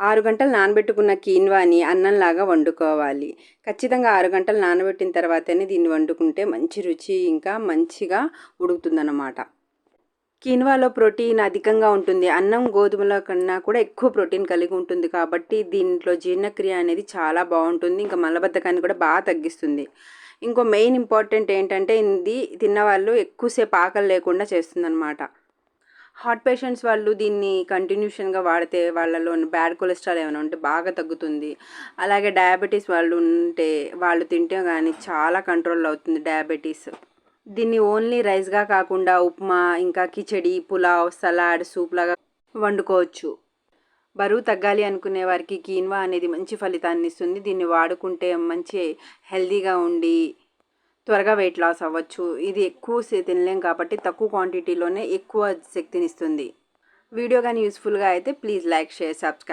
ఆరు గంటలు నానబెట్టుకున్న కీన్వాని అన్నంలాగా వండుకోవాలి. ఖచ్చితంగా ఆరు గంటలు నానబెట్టిన తర్వాతనే దీన్ని వండుకుంటే మంచి రుచి ఇంకా మంచిగా ఉడుకుతుందన్నమాట. కీన్వాలో ప్రోటీన్ అధికంగా ఉంటుంది. అన్నం గోధుమల కన్నా కూడా ఎక్కువ ప్రోటీన్ కలిగి ఉంటుంది కాబట్టి దీంట్లో జీర్ణక్రియ అనేది చాలా బాగుంటుంది. ఇంకా మలబద్ధకాన్ని కూడా బాగా తగ్గిస్తుంది. ఇంకో మెయిన్ ఇంపార్టెంట్ ఏంటంటే ఇది తిన్నవాళ్ళు ఎక్కువసేపు ఆకలి లేకుండా చేస్తుందన్నమాట. హార్ట్ పేషెంట్స్ వాళ్ళు దీన్ని కంటిన్యూషన్గా వాడితే వాళ్ళలో బ్యాడ్ కొలెస్ట్రాల్ ఏమైనా ఉంటే బాగా తగ్గుతుంది. అలాగే డయాబెటీస్ వాళ్ళు ఉంటే వాళ్ళు తింటే కానీ చాలా కంట్రోల్ అవుతుంది డయాబెటీస్. దీన్ని ఓన్లీ రైస్గా కాకుండా ఉప్మా ఇంకా కిచడి పులావ్ సలాడ్ సూప్ లాగా వండుకోవచ్చు. బరువు తగ్గాలి అనుకునే వారికి కీన్వా అనేది మంచి ఫలితాన్ని ఇస్తుంది. దీన్ని వాడుకుంటే మంచి హెల్దీగా ఉండి త్వరగా వెయిట్ లాస్ అవ్వచ్చు. ఇది ఎక్కువ సే- తినలేం కాబట్టి తక్కువ క్వాంటిటీలోనే ఎక్కువ శక్తినిస్తుంది వీడియో కానీ యూస్ఫుల్గా అయితే ప్లీజ్ లైక్ షేర్ సబ్స్క్రైబ్